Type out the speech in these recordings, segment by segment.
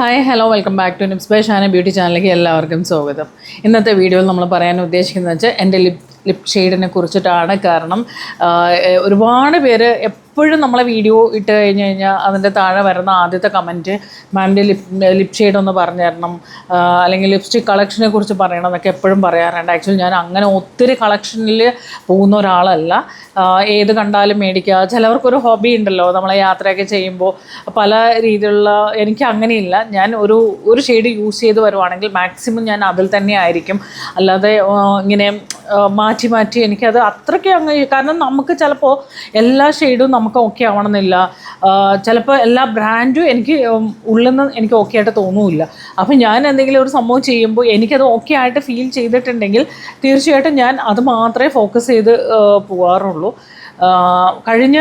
Hi hello welcome back to Nips by Shana beauty ചാനലിലേക്ക് എല്ലാവർക്കും സ്വാഗതം. ഇന്നത്തെ വീഡിയോയിൽ നമ്മൾ പറയാൻ ഉദ്ദേശിക്കുന്നത് വെച്ചാൽ എന്റെ ലിപ് ലിപ് ഷെയ്ഡിനെ കുറിച്ചിട്ടാണ്. കാരണം ഒരുപാട് പേര് എപ്പോഴും നമ്മളെ വീഡിയോ ഇട്ട് കഴിഞ്ഞ് കഴിഞ്ഞാൽ അതിന്റെ താഴെ വരുന്ന ആദ്യത്തെ കമന്റ് മാമിന്റെ ലിപ് ലിപ് ഷെയ്ഡ് ഒന്ന് പറഞ്ഞു തരണം. അല്ലെങ്കിൽ ലിപ്സ്റ്റിക് കളക്ഷനെ കുറിച്ച് പറയണം എന്നൊക്കെ എപ്പോഴും പറയാറുണ്ട്. ആക്ച്വലി ഞാൻ അങ്ങനെ ഒത്തിരി കളക്ഷനിൽ പോകുന്ന ഒരാളല്ല. ഏത് കണ്ടാലും മേടിക്കുക ചിലവർക്കൊരു ഹോബി ഉണ്ടല്ലോ. നമ്മളെ യാത്രയൊക്കെ ചെയ്യുമ്പോൾ പല രീതിയിലുള്ള എനിക്ക് അങ്ങനെയില്ല. ഞാൻ ഒരു ഒരു ഷെയ്ഡ് യൂസ് ചെയ്ത് വരുവാണെങ്കിൽ മാക്സിമം ഞാൻ അതിൽ തന്നെ ആയിരിക്കും. അല്ലാതെ ഇങ്ങനെ മാറ്റി മാറ്റി എനിക്കത് അത്രയ്ക്ക് അങ്ങ് കാരണം നമുക്ക് ചിലപ്പോൾ എല്ലാ ഷെയ്ഡും നമുക്ക് ഓക്കെ ആവണമെന്നില്ല. ചിലപ്പോൾ എല്ലാ ബ്രാൻഡും എനിക്ക് ഉള്ളിൽ നിന്ന് എനിക്ക് ഓക്കെ ആയിട്ട് തോന്നുമില്ല അപ്പം ഞാൻ എന്തെങ്കിലും ഒരു സംഭവം ചെയ്യുമ്പോൾ എനിക്കത് ഓക്കെ ആയിട്ട് ഫീൽ ചെയ്തിട്ടുണ്ടെങ്കിൽ തീർച്ചയായിട്ടും ഞാൻ അത് മാത്രമേ ഫോക്കസ് ചെയ്ത് പോകാറുള്ളൂ കഴിഞ്ഞ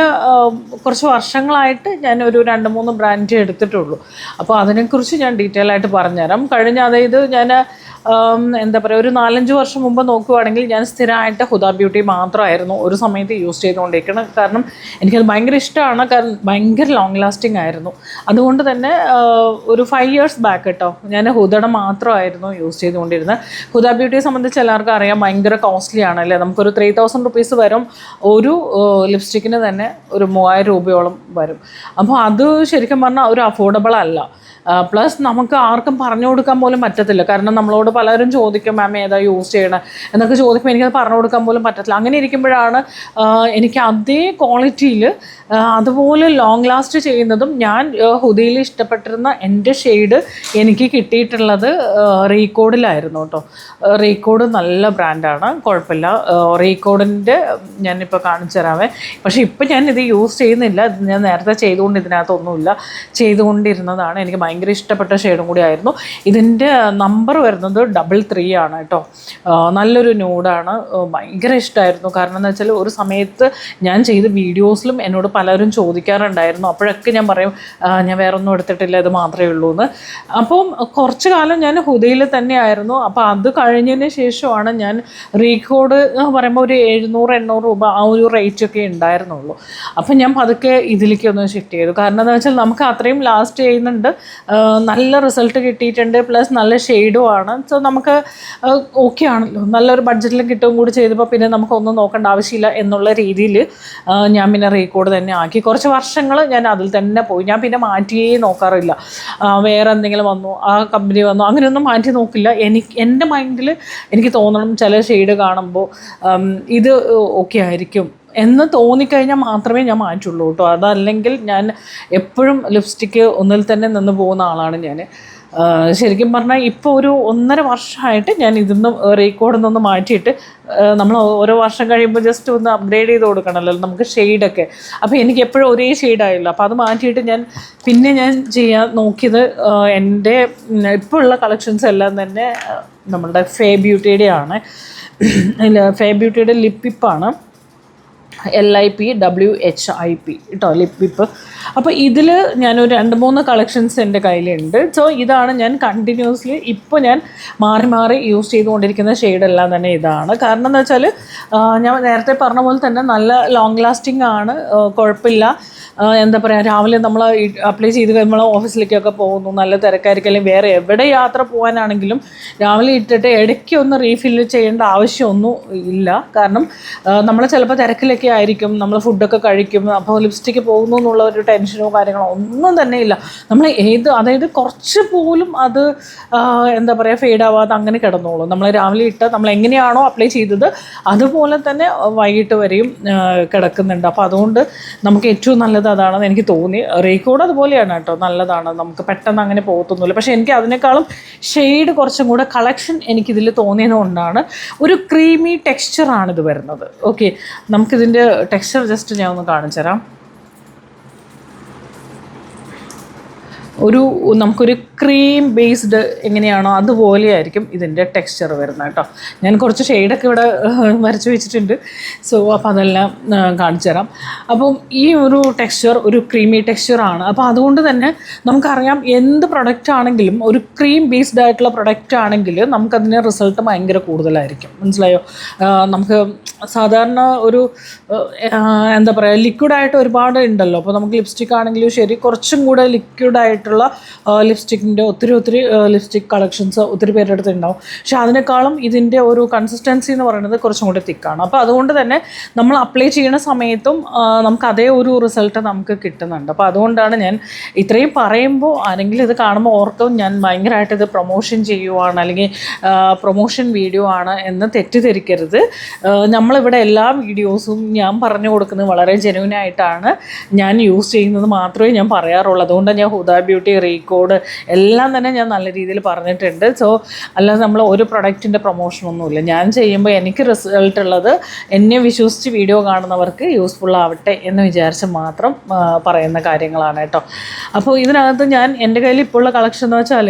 കുറച്ച് വർഷങ്ങളായിട്ട് ഞാൻ ഒരു രണ്ട് മൂന്ന് ബ്രാൻഡ് എടുത്തിട്ടുള്ളൂ. അപ്പോൾ അതിനെക്കുറിച്ച് ഞാൻ ഡീറ്റെയിൽ ആയിട്ട് പറഞ്ഞുതരാം. കഴിഞ്ഞ അതായത് ഞാൻ എന്താ പറയുക ഒരു നാലഞ്ച് വർഷം മുമ്പ് നോക്കുവാണെങ്കിൽ ഞാൻ സ്ഥിരമായിട്ട് ഹുദ ബ്യൂട്ടി മാത്രമായിരുന്നു ഒരു സമയത്ത് യൂസ് ചെയ്തുകൊണ്ടിരിക്കണം. കാരണം എനിക്കത് ഭയങ്കര ഇഷ്ടമാണ്. കാരണം ഭയങ്കര ലോങ് ലാസ്റ്റിംഗ് ആയിരുന്നു. അതുകൊണ്ട് തന്നെ ഒരു ഫൈവ് ഇയേഴ്സ് ബാക്ക് കേട്ടോ ഞാൻ ഹുദയുടെ മാത്രമായിരുന്നു യൂസ് ചെയ്തുകൊണ്ടിരുന്നത്. ഹുദ ബ്യൂട്ടിയെ സംബന്ധിച്ച് എല്ലാവർക്കും അറിയാം ഭയങ്കര കോസ്റ്റ്ലി അല്ലേ? നമുക്കൊരു ത്രീ തൗസൻഡ് റുപ്പീസ് വരും. ഒരു ലിപ്സ്റ്റിക്കിന് തന്നെ ഒരു മൂവായിരം രൂപയോളം വരും. അപ്പോൾ അത് ശരിക്കും പറഞ്ഞാൽ ഒരു അഫോർഡബിൾ അല്ല. പ്ലസ് നമുക്ക് ആർക്കും പറഞ്ഞു കൊടുക്കാൻ പോലും പറ്റത്തില്ല. കാരണം നമ്മളോട് പലരും ചോദിക്കും മാം ഏതാ യൂസ് ചെയ്യണേ? എന്നൊക്കെ ചോദിക്കുമ്പോൾ എനിക്കത് പറഞ്ഞു കൊടുക്കാൻ പോലും പറ്റത്തില്ല. അങ്ങനെ ഇരിക്കുമ്പോഴാണ് എനിക്ക് അതേ ക്വാളിറ്റിയിൽ അതുപോലെ ലോങ് ലാസ്റ്റ് ചെയ്യുന്നതും ഞാൻ ഹുദിയിൽ ഇഷ്ടപ്പെട്ടിരുന്ന എന്റെ ഷെയ്ഡ് എനിക്ക് കിട്ടിയിട്ടുള്ളത് റീകോഡിലായിരുന്നു കേട്ടോ റീകോഡ് നല്ല ബ്രാൻഡാണ് കുഴപ്പമില്ല. റീകോഡിന്റെ ഞാനിപ്പോൾ കാണിച്ചു തരാമേ പക്ഷേ ഇപ്പം ഞാൻ ഇത് യൂസ് ചെയ്യുന്നില്ല ഞാൻ നേരത്തെ ചെയ്തുകൊണ്ട് ഇതിനകത്തൊന്നുമില്ല. ചെയ്തുകൊണ്ടിരുന്നതാണ്. എനിക്ക് ഭയങ്കര ഇഷ്ടപ്പെട്ട ഷെയ്ഡും കൂടി ആയിരുന്നു. ഇതിന്റെ നമ്പർ വരുന്നത് ഡബിൾ ത്രീ ആണ് കേട്ടോ. നല്ലൊരു ന്യൂഡാണ് ഭയങ്കര ഇഷ്ടമായിരുന്നു കാരണം എന്ന് വെച്ചാൽ ഒരു സമയത്ത് ഞാൻ ചെയ്ത വീഡിയോസിലും എന്നോട് പലരും ചോദിക്കാറുണ്ടായിരുന്നു. അപ്പോഴൊക്കെ ഞാൻ പറയും ഞാൻ വേറെ ഒന്നും എടുത്തിട്ടില്ല ഇത് മാത്രമേ ഉള്ളൂ എന്ന് അപ്പം കുറച്ച് കാലം ഞാൻ ഹുദയിൽ തന്നെയായിരുന്നു. അപ്പോൾ അത് കഴിഞ്ഞതിന് ശേഷമാണ് ഞാൻ റീകോഡ് എന്ന് പറയുമ്പോൾ ഒരു എഴുന്നൂറ് എണ്ണൂറ് രൂപ ആ ഒരു റേറ്റ് ഒക്കെ ഉണ്ടായിരുന്നുള്ളൂ. അപ്പം ഞാൻ പതുക്കെ ഇതിലേക്ക് ഒന്ന് ഷിഫ്റ്റ് ചെയ്തു. കാരണം എന്താ വെച്ചാൽ നമുക്ക് അത്രയും ലാസ്റ്റ് ചെയ്യുന്നുണ്ട്. നല്ല റിസൾട്ട് കിട്ടിയിട്ടുണ്ട്. പ്ലസ് നല്ല ഷെയ്ഡും ആണ്. സോ നമുക്ക് ഓക്കെ ആണല്ലോ. നല്ലൊരു ബഡ്ജറ്റിലും കിട്ടുകയും കൂടി ചെയ്തപ്പോൾ പിന്നെ നമുക്കൊന്നും നോക്കേണ്ട ആവശ്യമില്ല എന്നുള്ള രീതിയിൽ ഞാൻ പിന്നെ റീകോഡ് തന്നെ ആക്കി. കുറച്ച് വർഷങ്ങൾ ഞാൻ അതിൽ തന്നെ പോയി. ഞാൻ പിന്നെ മാറ്റിയേ നോക്കാറില്ല. വേറെ എന്തെങ്കിലും വന്നു ആ കമ്പനി വന്നു അങ്ങനെയൊന്നും മാറ്റി നോക്കില്ല. എനിക്ക് എന്റെ മൈൻഡിൽ എനിക്ക് തോന്നണം ചില ഷെയ്ഡ് കാണുമ്പോൾ ഇത് ഓക്കെ ആയിരിക്കും എന്ന് തോന്നിക്കഴിഞ്ഞാൽ മാത്രമേ ഞാൻ മാറ്റുള്ളൂ കേട്ടോ. അതല്ലെങ്കിൽ ഞാൻ എപ്പോഴും ലിപ്സ്റ്റിക്ക് ഒന്നിൽ തന്നെ നിന്ന് പോകുന്ന ആളാണ് ഞാൻ. ശരിക്കും പറഞ്ഞാൽ ഇപ്പോൾ ഒരു ഒന്നര വർഷമായിട്ട് ഞാൻ ഇതിന്ന് റീകോഡിൽ നിന്ന് മാറ്റിയിട്ട് നമ്മൾ ഓരോ വർഷം കഴിയുമ്പോൾ ജസ്റ്റ് ഒന്ന് അപ്ഗ്രേഡ് ചെയ്ത് കൊടുക്കണമല്ലോ നമുക്ക് ഷെയ്ഡൊക്കെ അപ്പോൾ എനിക്ക് എപ്പോഴും ഒരേ ഷെയ്ഡായല്ലോ അപ്പോൾ അത് മാറ്റിയിട്ട് ഞാൻ പിന്നെ ഞാൻ ചെയ്യാൻ നോക്കിയത് എന്റെ ഇപ്പോൾ ഉള്ള കളക്ഷൻസ് എല്ലാം തന്നെ നമ്മളുടെ ഫേ ബ്യൂട്ടിയുടെ ആണ് ഫേ ബ്യൂട്ടിയുടെ ലിപ്പിപ്പാണ് L I P W H I P കേട്ടോ ലിപ് വിപ്പ് അപ്പോൾ ഇതിൽ ഞാനൊരു രണ്ട് മൂന്ന് കളക്ഷൻസ് എന്റെ കയ്യിലുണ്ട്. സോ ഇതാണ് ഞാൻ കണ്ടിന്യൂസ്ലി ഇപ്പോൾ ഞാൻ മാറി മാറി യൂസ് ചെയ്തുകൊണ്ടിരിക്കുന്ന ഷെയ്ഡെല്ലാം തന്നെ ഇതാണ്. കാരണം എന്താ വെച്ചാൽ ഞാൻ നേരത്തെ പറഞ്ഞ പോലെ തന്നെ നല്ല ലോങ് ലാസ്റ്റിംഗ് ആണ്. കുഴപ്പമില്ല എന്താ പറയുക രാവിലെ നമ്മൾ അപ്ലൈ ചെയ്ത് നമ്മൾ ഓഫീസിലേക്കൊക്കെ പോകുന്നു. നല്ല തിരക്കായിരിക്കും. അല്ലെങ്കിൽ വേറെ എവിടെ യാത്ര പോകാനാണെങ്കിലും രാവിലെ ഇട്ടിട്ട് ഇടയ്ക്ക് ഒന്ന് റീഫില്ല് ചെയ്യേണ്ട ആവശ്യമൊന്നും ഇല്ല. കാരണം നമ്മൾ ചിലപ്പോൾ തിരക്കിലൊക്കെ ആയിരിക്കും നമ്മൾ ഫുഡൊക്കെ കഴിക്കും അപ്പോൾ ലിപ്സ്റ്റിക്ക് പോകുന്നു എന്നുള്ള ഒരു ടെൻഷനോ കാര്യങ്ങളോ ഒന്നും തന്നെ ഇല്ല. നമ്മൾ ഏത് അതായത് കുറച്ച് പോലും അത് എന്താ പറയുക ഫെയ്ഡ് ആവാതെ അങ്ങനെ കിടന്നോളൂ. നമ്മൾ രാവിലെ ഇട്ട് നമ്മൾ എങ്ങനെയാണോ അപ്ലൈ ചെയ്തത് അതുപോലെ തന്നെ വൈകിട്ട് വരെയും കിടക്കുന്നുണ്ട്. അപ്പോൾ അതുകൊണ്ട് നമുക്ക് ഏറ്റവും നല്ലത് അതാണെന്ന് എനിക്ക് തോന്നി. റേക്കോഡ് അതുപോലെയാണ് കേട്ടോ നല്ലതാണ്. നമുക്ക് പെട്ടെന്ന് അങ്ങനെ പോകത്തൊന്നുമില്ല. പക്ഷേ എനിക്ക് അതിനേക്കാളും ഷെയ്ഡ് കുറച്ചും കൂടെ കളക്ഷൻ എനിക്കിതിൽ തോന്നിയത് കൊണ്ടാണ്. ഒരു ക്രീമി ഇത് വരുന്നത്. ഓക്കെ നമുക്കിതിന്റെ ടെക്സ്ചർ ജസ്റ്റ് ഞാൻ ഒന്ന് കാണിച്ചു തരാം ഒരു നമുക്കൊരു ക്രീം ബേസ്ഡ് എങ്ങനെയാണോ അതുപോലെയായിരിക്കും ഇതിന്റെ ടെക്സ്ചർ വരുന്നത് കേട്ടോ. ഞാൻ കുറച്ച് ഷെയ്ഡൊക്കെ ഇവിടെ വരച്ചു വെച്ചിട്ടുണ്ട്. സോ അപ്പോൾ അതെല്ലാം കാണിച്ചു തരാം. അപ്പം ഈ ഒരു ടെക്സ്ചർ ഒരു ക്രീമി ടെക്സ്ചറാണ് അപ്പോൾ അതുകൊണ്ട് തന്നെ നമുക്കറിയാം എന്ത് പ്രൊഡക്റ്റ് ആണെങ്കിലും ഒരു ക്രീം ബേസ്ഡ് ആയിട്ടുള്ള പ്രൊഡക്റ്റ് ആണെങ്കിൽ നമുക്കതിന് റിസൾട്ട് ഭയങ്കര കൂടുതലായിരിക്കും. മനസ്സിലായോ? നമുക്ക് സാധാരണ ഒരു എന്താ പറയുക ലിക്വിഡായിട്ട് ഒരുപാട് ഉണ്ടല്ലോ. അപ്പോൾ നമുക്ക് ലിപ്സ്റ്റിക് ആണെങ്കിലും ശരി കുറച്ചും കൂടെ ലിക്വിഡായിട്ട് ആയിട്ടുള്ള ലിപ്സ്റ്റിക്കിന്റെ ഒത്തിരി ഒത്തിരി ലിപ്സ്റ്റിക് കളക്ഷൻസ് ഒത്തിരി പേരുടെ അടുത്ത് ഉണ്ടാവും. പക്ഷെ അതിനേക്കാളും ഇതിന്റെ ഒരു കൺസിസ്റ്റൻസി എന്ന് പറയുന്നത് കുറച്ചും കൂടി തിക്കാണ് അപ്പോൾ അതുകൊണ്ട് തന്നെ നമ്മൾ അപ്ലൈ ചെയ്യുന്ന സമയത്തും നമുക്ക് അതേ ഒരു റിസൾട്ട് നമുക്ക് കിട്ടുന്നുണ്ട്. അപ്പോൾ അതുകൊണ്ടാണ് ഞാൻ ഇത്രയും പറയുമ്പോൾ ആരെങ്കിലും ഇത് കാണുമ്പോൾ ഓർക്കും ഞാൻ ഭയങ്കരമായിട്ട് ഇത് പ്രൊമോഷൻ ചെയ്യുവാണ് അല്ലെങ്കിൽ പ്രൊമോഷൻ വീഡിയോ ആണ് എന്ന് തെറ്റിദ്ധരിക്കരുത്. നമ്മളിവിടെ എല്ലാ വീഡിയോസും ഞാൻ പറഞ്ഞു കൊടുക്കുന്നത് വളരെ ജെനുവിനായിട്ടാണ് ഞാൻ യൂസ് ചെയ്യുന്നത് മാത്രമേ ഞാൻ പറയാറുള്ളൂ. അതുകൊണ്ട് ഞാൻ ഹുദാ ബ്യൂട്ടി റീകോഡ് എല്ലാം തന്നെ ഞാൻ നല്ല രീതിയിൽ പറഞ്ഞിട്ടുണ്ട്. സോ അല്ലാതെ നമ്മൾ ഒരു പ്രൊഡക്റ്റിന്റെ പ്രൊമോഷനൊന്നുമില്ല ഞാൻ ചെയ്യുമ്പോൾ എനിക്ക് റിസൾട്ട് ഉള്ളത് എന്നെ വിശ്വസിച്ച് വീഡിയോ കാണുന്നവർക്ക് യൂസ്ഫുൾ ആവട്ടെ എന്ന് വിചാരിച്ച് മാത്രം പറയുന്ന കാര്യങ്ങളാണ് കേട്ടോ. അപ്പോൾ ഇതിനകത്ത് ഞാൻ എന്റെ കയ്യിൽ ഇപ്പോൾ ഉള്ള കളക്ഷൻ എന്ന് വെച്ചാൽ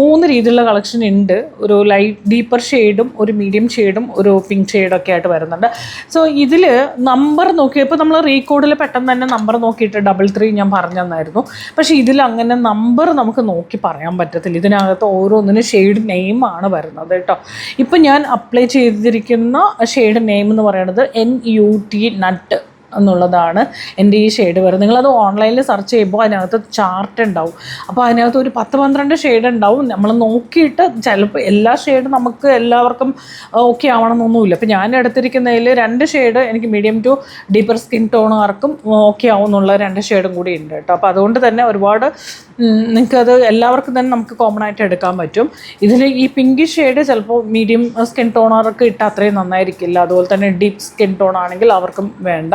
മൂന്ന് രീതിയിലുള്ള കളക്ഷൻ ഉണ്ട്. ഒരു ലൈറ്റ് ഡീപ്പർ ഷെയ്ഡും ഒരു മീഡിയം ഷെയ്ഡും ഒരു പിങ്ക് ഒക്കെ ആയിട്ട് വരുന്നുണ്ട്. സോ ഇതിൽ നമ്പർ നോക്കിയപ്പോൾ നമ്മൾ റീകോഡിൽ പെട്ടെന്ന് തന്നെ നമ്പർ നോക്കിയിട്ട് ഡബിൾ ത്രീ ഞാൻ പറഞ്ഞു തന്നായിരുന്നു. പക്ഷേ ഇതിൽ അങ്ങനെ നമ്പർ നമുക്ക് നോക്കി പറയാൻ പറ്റത്തില്ല. ഇതിനകത്ത് ഓരോന്നിനും ഷെയ്ഡ് ആണ് വരുന്നത് കേട്ടോ. ഇപ്പം ഞാൻ അപ്ലൈ ചെയ്തിരിക്കുന്ന ഷെയ്ഡ് നെയിം എന്ന് പറയുന്നത് എൻ യു ടി നട്ട് എന്നുള്ളതാണ് എന്റെ ഈ ഷെയ്ഡ് വരുന്നത്. നിങ്ങളത് ഓൺലൈനിൽ സെർച്ച് ചെയ്യുമ്പോൾ അതിനകത്ത് ചാർട്ട് ഉണ്ടാവും. അപ്പോൾ അതിനകത്ത് ഒരു പത്ത് പന്ത്രണ്ട് ഷെയ്ഡ് ഉണ്ടാവും. നമ്മൾ നോക്കിയിട്ട് ചിലപ്പോൾ എല്ലാ ഷെയ്ഡും നമുക്ക് എല്ലാവർക്കും ഓക്കെ ആവണമെന്നൊന്നുമില്ല. അപ്പോൾ ഞാൻ എടുത്തിരിക്കുന്നതിൽ രണ്ട് ഷെയ്ഡ് എനിക്ക് മീഡിയം ടു ഡീപ്പർ സ്കിൻ ടോണുകാർക്കും ഓക്കെ ആവും എന്നുള്ള രണ്ട് ഷെയ്ഡും കൂടി ഉണ്ട് കേട്ടോ. അപ്പോൾ അതുകൊണ്ട് തന്നെ ഒരുപാട് നിങ്ങൾക്കത് എല്ലാവർക്കും തന്നെ നമുക്ക് കോമൺ ആയിട്ട് എടുക്കാൻ പറ്റും. ഇതിൽ ഈ പിങ്ക് ഷെയ്ഡ് ചിലപ്പോൾ മീഡിയം സ്കിൻ ടോണർക്ക് ഇട്ടാൽ അത്രയും നന്നായിരിക്കില്ല. അതുപോലെ തന്നെ ഡീപ്പ് സ്കിൻ ടോൺ ആണെങ്കിൽ അവർക്കും വേണ്ട.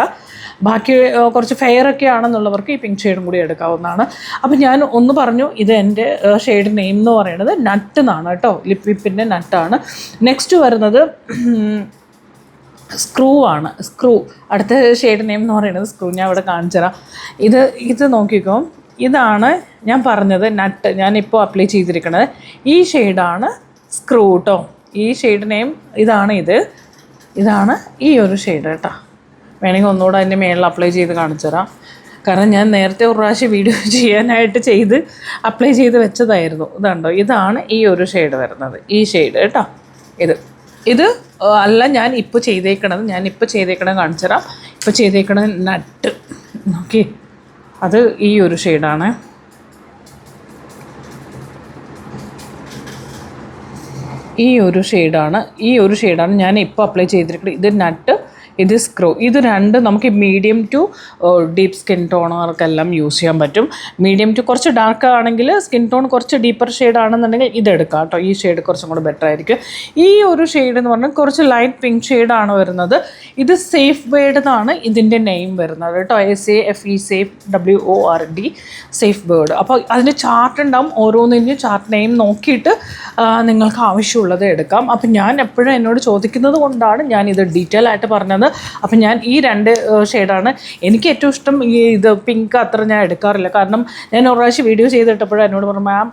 ബാക്കി കുറച്ച് ഫെയർ ഒക്കെ ആണെന്നുള്ളവർക്ക് ഈ പിങ്ക് ഷെയ്ഡും കൂടി എടുക്കാവുന്നതാണ്. അപ്പോൾ ഞാൻ ഒന്ന് പറഞ്ഞു ഇത് എന്റെ ഷെയ്ഡ് നെയിം എന്ന് പറയുന്നത് നട്ട് എന്നാണ് കേട്ടോ. ലിപ് വിപ്പിന്റെ നട്ടാണ് നെക്സ്റ്റ് വരുന്നത് സ്ക്രൂ ആണ്. സ്ക്രൂ അടുത്ത ഷെയ്ഡ് നെയിം എന്ന് പറയുന്നത് സ്ക്രൂ ഞാൻ ഇവിടെ കാണിച്ചു തരാം. ഇത് ഇത് നോക്കിക്കോ. ഇതാണ് ഞാൻ പറഞ്ഞത് നട്ട് ഞാൻ ഇപ്പോൾ അപ്ലൈ ചെയ്തിരിക്കുന്നത് ഈ ഷെയ്ഡാണ് സ്ക്രൂ കേട്ടോ ഈ ഷെയ്ഡ് നെയിം ഇതാണ് ഇത്. ഇതാണ് ഈ ഒരു ഷെയ്ഡ് കേട്ടോ. വേണമെങ്കിൽ ഒന്നുകൂടെ അതിന്റെ മേളിൽ അപ്ലൈ ചെയ്ത് കാണിച്ചു തരാം. കാരണം ഞാൻ നേരത്തെ ഒരു പ്രാവശ്യം വീഡിയോ ചെയ്യാനായിട്ട് ചെയ്ത് അപ്ലൈ ചെയ്ത് വെച്ചതായിരുന്നു. ഇതുണ്ടോ? ഇതാണ് ഈ ഒരു ഷെയ്ഡ് വരുന്നത്. ഈ ഷെയ്ഡ് കേട്ടോ. ഇത്. ഇത് അല്ല ഞാൻ ഇപ്പോൾ ചെയ്തേക്കണത് ഞാൻ ഇപ്പോൾ ചെയ്തേക്കണത് കാണിച്ചു തരാം. ഇപ്പോൾ ചെയ്തേക്കണത് നട്ട്. ഓക്കെ അത് ഈ ഒരു ഷെയ്ഡാണ് ഈ ഒരു ഷെയ്ഡാണ് ഈ ഒരു ഷെയ്ഡാണ് ഞാൻ ഇപ്പോൾ അപ്ലൈ ചെയ്തിരിക്കുന്നത്. ഇത് നട്ട് ഇത് സ്ക്രൂ ഇത് രണ്ട് നമുക്ക് മീഡിയം ടു ഡീപ്പ് സ്കിൻ ടോണുകൾക്കെല്ലാം യൂസ് ചെയ്യാൻ പറ്റും. മീഡിയം ടു കുറച്ച് ഡാർക്ക് ആണെങ്കിൽ സ്കിൻ ടോൺ കുറച്ച് ഡീപ്പർ ഷെയ്ഡ് ആണെന്നുണ്ടെങ്കിൽ ഇതെടുക്കാം കേട്ടോ. ഈ ഷെയ്ഡ് കുറച്ചും കൂടെ ബെറ്റർ ആയിരിക്കും. ഈ ഒരു ഷെയ്ഡ് എന്ന് പറഞ്ഞാൽ കുറച്ച് ലൈറ്റ് പിങ്ക് ഷെയ്ഡാണ് വരുന്നത്. ഇത് സേഫ് ബേർഡ് എന്നാണ് ഇതിന്റെ നെയിം വരുന്നത് കേട്ടോ. S A F E safe W O R D safe bird അപ്പോൾ അതിന്റെ ചാർട്ട് ഉണ്ടാവും. ഓരോന്നിന്റെയും ചാർട്ട് നെയിം നോക്കിയിട്ട് നിങ്ങൾക്ക് ആവശ്യമുള്ളത് എടുക്കാം. അപ്പം ഞാൻ എപ്പോഴും എന്നോട് ചോദിക്കുന്നത് കൊണ്ടാണ് ഞാൻ ഇത് ഡീറ്റെയിൽ ആയിട്ട് പറഞ്ഞത്. അപ്പം ഞാൻ ഈ രണ്ട് ഷെയ്ഡാണ് എനിക്ക് ഏറ്റവും ഇഷ്ടം ഈ ഇത് പിങ്ക് അത്ര ഞാൻ എടുക്കാറില്ല. കാരണം ഞാൻ ഒരു പ്രാവശ്യം വീഡിയോ ചെയ്തിട്ടപ്പോഴും എന്നോട് പറഞ്ഞു മാം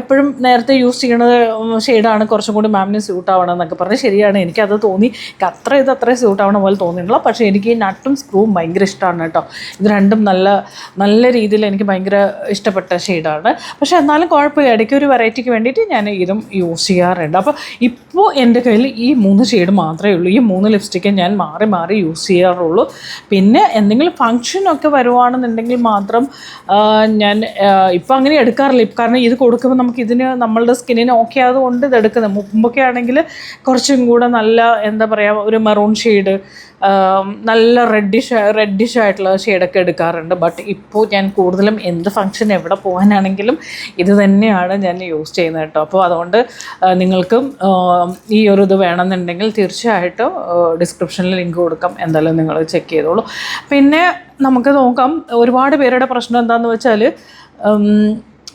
എപ്പോഴും നേരത്തെ യൂസ് ചെയ്യുന്ന ഷെയ്ഡാണ് കുറച്ചും കൂടി മാമിന് സ്യൂട്ട് ആവണം എന്നൊക്കെ പറഞ്ഞ് ശരിയാണ്. എനിക്കത് തോന്നി. എനിക്ക് അത്ര ഇത് അത്ര സ്യൂട്ട് ആവണ പോലെ തോന്നിയിട്ടില്ല. പക്ഷേ എനിക്ക് ഈ നട്ടും സ്ക്രൂവും ഭയങ്കര ഇഷ്ടമാണ് കേട്ടോ. ഇത് രണ്ടും നല്ല നല്ല രീതിയിൽ എനിക്ക് ഭയങ്കര ഇഷ്ടപ്പെട്ട ഷെയ്ഡാണ് പക്ഷേ എന്നാലും കുഴപ്പമില്ല. ഇടയ്ക്ക് ഒരു വെറൈറ്റിക്ക് വേണ്ടിയിട്ട് ഞാൻ ഇതും യൂസ് ചെയ്യാറുണ്ട്. അപ്പോൾ ഇപ്പോൾ എന്റെ കയ്യിൽ ഈ മൂന്ന് ഷെയ്ഡ് മാത്രമേ ഉള്ളൂ. ഈ മൂന്ന് ലിപ്സ്റ്റിക്കും ഞാൻ മാറി യൂസ് ചെയ്യാറുള്ളൂ. പിന്നെ എന്തെങ്കിലും ഫങ്ഷനൊക്കെ വരുവാണെന്നുണ്ടെങ്കിൽ മാത്രം ഞാൻ ഇപ്പം അങ്ങനെ എടുക്കാറില്ല. കാരണം ഇത് കൊടുക്കുമ്പോൾ നമുക്ക് ഇതിന് നമ്മളുടെ സ്കിന്നിന് ഓക്കെ ആയതുകൊണ്ട് ഇത് എടുക്കുന്നത്. മുമ്പൊക്കെ ആണെങ്കിൽ കുറച്ചും കൂടെ നല്ല എന്താ പറയുക ഒരു മെറൂൺ ഷെയ്ഡ് നല്ല റെഡിഷ് റെഡിഷ് ആയിട്ടുള്ള ഷെയ്ഡൊക്കെ എടുക്കാറുണ്ട്. ബട്ട് ഇപ്പോൾ ഞാൻ കൂടുതലും എന്ത് ഫംഗ്ഷൻ എവിടെ പോകാനാണെങ്കിലും ഇത് തന്നെയാണ് ഞാൻ യൂസ് ചെയ്യുന്നത് കേട്ടോ. അപ്പോൾ അതുകൊണ്ട് നിങ്ങൾക്കും ഈ ഒരു ഇത് വേണമെന്നുണ്ടെങ്കിൽ തീർച്ചയായിട്ടും ഡിസ്ക്രിപ്ഷനിൽ ലിങ്ക് കൊടുക്കാം. എന്തായാലും നിങ്ങൾ ചെക്ക് ചെയ്തോളൂ. പിന്നെ നമുക്ക് നോക്കാം ഒരുപാട് പേരുടെ പ്രശ്നം എന്താണെന്ന് വെച്ചാൽ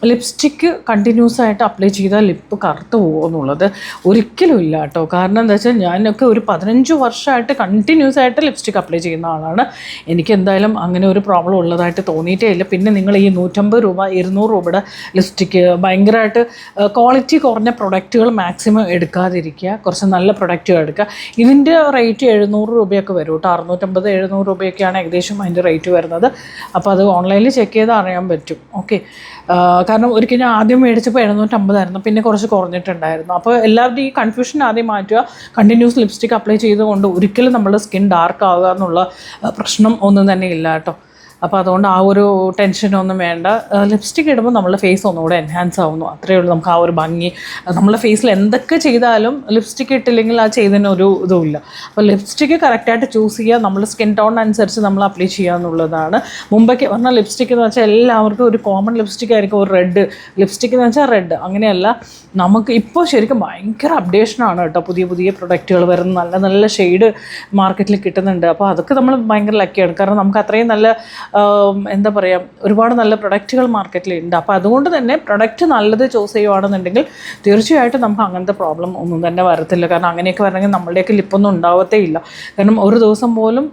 ലിപ്സ്റ്റിക്ക് കണ്ടിന്യൂസ് ആയിട്ട് അപ്ലൈ ചെയ്താൽ ലിപ്പ് കറുത്ത് പോകുമെന്നുള്ളത് ഒരിക്കലും ഇല്ല കേട്ടോ. കാരണം എന്താ വെച്ചാൽ ഞാനൊക്കെ ഒരു പതിനഞ്ച് വർഷമായിട്ട് കണ്ടിന്യൂസ് ആയിട്ട് ലിപ്സ്റ്റിക്ക് അപ്ലൈ ചെയ്യുന്ന ആളാണ്. എനിക്ക് എന്തായാലും അങ്ങനെ ഒരു പ്രോബ്ലം ഉള്ളതായിട്ട് തോന്നിയിട്ടേ ഇല്ല. പിന്നെ നിങ്ങൾ ഈ നൂറ്റമ്പത് രൂപ ഇരുന്നൂറ് രൂപയുടെ ലിപ്സ്റ്റിക്ക് ഭയങ്കരമായിട്ട് ക്വാളിറ്റി കുറഞ്ഞ പ്രൊഡക്റ്റുകൾ മാക്സിമം എടുക്കാതിരിക്കുക. കുറച്ച് നല്ല പ്രൊഡക്റ്റുകൾ എടുക്കുക. ഇതിന്റെ റേറ്റ് എഴുന്നൂറ് രൂപയൊക്കെ വരും കേട്ടോ. അറുന്നൂറ്റമ്പത് എഴുന്നൂറ് രൂപയൊക്കെയാണ് ഏകദേശം അതിന്റെ റേറ്റ് വരുന്നത്. അപ്പോൾ അത് ഓൺലൈനിൽ ചെക്ക് ചെയ്ത് അറിയാൻ പറ്റും. ഓക്കെ കാരണം ഒരിക്കൽ ഞാൻ ആദ്യം മേടിച്ചപ്പോൾ എഴുന്നൂറ്റമ്പതായിരുന്നു. പിന്നെ കുറച്ച് കുറഞ്ഞിട്ടുണ്ടായിരുന്നു. അപ്പോൾ എല്ലാവരുടെയും ഈ കൺഫ്യൂഷൻ ആദ്യം മാറ്റുക. കണ്ടിന്യൂസ് ലിപ്സ്റ്റിക് അപ്ലൈ ചെയ്തുകൊണ്ട് ഒരിക്കലും നമ്മുടെ സ്കിൻ ഡാർക്ക് ആവുക എന്നുള്ള പ്രശ്നം ഒന്നും തന്നെ ഇല്ല കേട്ടോ. അപ്പോൾ അതുകൊണ്ട് ആ ഒരു ടെൻഷനൊന്നും വേണ്ട. ലിപ്സ്റ്റിക് ഇടുമ്പോൾ നമ്മുടെ ഫേസ് ഒന്നുകൂടെ എൻഹാൻസ് ആവുന്നു. അത്രയേ ഉള്ളൂ നമുക്ക് ആ ഒരു ഭംഗി. നമ്മുടെ ഫേസിൽ എന്തൊക്കെ ചെയ്താലും ലിപ്സ്റ്റിക് ഇട്ടില്ലെങ്കിൽ ആ ചെയ്തതിന് ഒരു ഇതുമില്ല. അപ്പോൾ ലിപ്സ്റ്റിക്ക് കറക്റ്റായിട്ട് ചൂസ് ചെയ്യുക നമ്മൾ സ്കിൻ ടോൺ അനുസരിച്ച് നമ്മൾ അപ്ലൈ ചെയ്യുക എന്നുള്ളതാണ്. മുമ്പൊക്കെ പറഞ്ഞാൽ ലിപ്സ്റ്റിക് എന്ന് വെച്ചാൽ എല്ലാവർക്കും ഒരു കോമൺ ലിപ്സ്റ്റിക് ആയിരിക്കും. ഒരു റെഡ് ലിപ്സ്റ്റിക് എന്ന് വെച്ചാൽ റെഡ് അങ്ങനെയല്ല നമുക്ക് ഇപ്പോൾ ശരിക്കും ഭയങ്കര അപ്ഡേഷനാണ് കേട്ടോ. പുതിയ പുതിയ പ്രൊഡക്റ്റുകൾ വരുന്ന നല്ല നല്ല ഷെയ്ഡ് മാർക്കറ്റിൽ കിട്ടുന്നുണ്ട്. അപ്പോൾ അതൊക്കെ നമ്മൾ ഭയങ്കര ലക്കിയാണ് കാരണം നമുക്ക് അത്രയും നല്ല എന്താ പറയുക ഒരുപാട് നല്ല പ്രൊഡക്റ്റുകൾ മാർക്കറ്റിലുണ്ട് അപ്പോൾ അതുകൊണ്ട് തന്നെ പ്രൊഡക്റ്റ് നല്ലത് ചൂസ് ചെയ്യുവാണെന്നുണ്ടെങ്കിൽ തീർച്ചയായിട്ടും നമുക്ക് അങ്ങനത്തെ പ്രോബ്ലം ഒന്നും തന്നെ വരത്തില്ല. കാരണം അങ്ങനെയൊക്കെ വരണമെങ്കിൽ നമ്മളുടെയൊക്കെ ലിപ്പൊന്നും ഉണ്ടാവത്തേ ഇല്ല. കാരണം ഒരു ദിവസം പോലും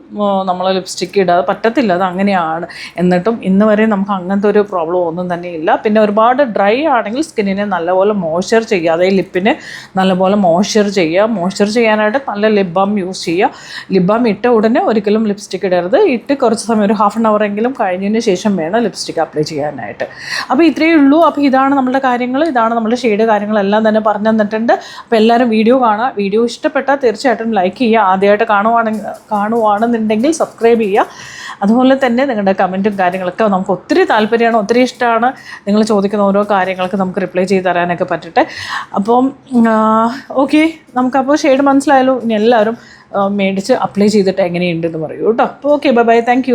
നമ്മൾ ലിപ്സ്റ്റിക്ക് ഇടാതെ പറ്റത്തില്ല. അത് അങ്ങനെയാണ്. എന്നിട്ടും ഇന്ന് വരെ നമുക്ക് അങ്ങനത്തെ ഒരു പ്രോബ്ലം ഒന്നും തന്നെ ഇല്ല. പിന്നെ ഒരുപാട് ഡ്രൈ ആണെങ്കിൽ സ്കിന്നിനെ നല്ലപോലെ മോയ്സ്ചർ ചെയ്യുക. അതായത് ലിപ്പിന് നല്ലപോലെ മോയ്സ്ചർ ചെയ്യുക. മോയ്സ്ചർ ചെയ്യാനായിട്ട് നല്ല ലിപ് യൂസ് ചെയ്യുക. ലിപ് ഇട്ട ഉടനെ ഒരിക്കലും ലിപ്സ്റ്റിക്ക് ഇടരുത്. ഇട്ട് കുറച്ച് സമയം ഒരു ഹാഫ് ആൻ അവർ എങ്കിലും കഴിഞ്ഞതിന് ശേഷം വേണം ലിപ്സ്റ്റിക് അപ്ലൈ ചെയ്യാനായിട്ട്. അപ്പോൾ ഇത്രയേ ഉള്ളൂ. അപ്പോൾ ഇതാണ് നമ്മുടെ കാര്യങ്ങൾ. ഇതാണ് നമ്മുടെ ഷെയ്ഡ് കാര്യങ്ങളെല്ലാം തന്നെ പറഞ്ഞു തന്നിട്ടുണ്ട്. അപ്പോൾ എല്ലാവരും വീഡിയോ കാണുക. വീഡിയോ ഇഷ്ടപ്പെട്ടാൽ തീർച്ചയായിട്ടും ലൈക്ക് ചെയ്യുക. ആദ്യമായിട്ട് കാണുവാണെങ്കിൽ കാണുവാണെന്നുണ്ടെങ്കിൽ സബ്സ്ക്രൈബ് ചെയ്യുക. അതുപോലെ തന്നെ നിങ്ങളുടെ കമന്റും കാര്യങ്ങളൊക്കെ നമുക്ക് ഒത്തിരി താല്പര്യമാണ് ഒത്തിരി ഇഷ്ടമാണ്. നിങ്ങൾ ചോദിക്കുന്ന ഓരോ കാര്യങ്ങൾക്ക് നമുക്ക് റിപ്ലൈ ചെയ്ത് തരാനൊക്കെ പറ്റട്ടെ. അപ്പം ഓക്കെ നമുക്കപ്പോൾ ഷെയ്ഡ് മനസ്സിലായാലും ഇനി എല്ലാവരും മേടിച്ച് അപ്ലൈ ചെയ്തിട്ട് എങ്ങനെയുണ്ടെന്ന് പറയൂ കേട്ടോ. അപ്പോൾ ഓക്കെ ബൈ ബൈ താങ്ക്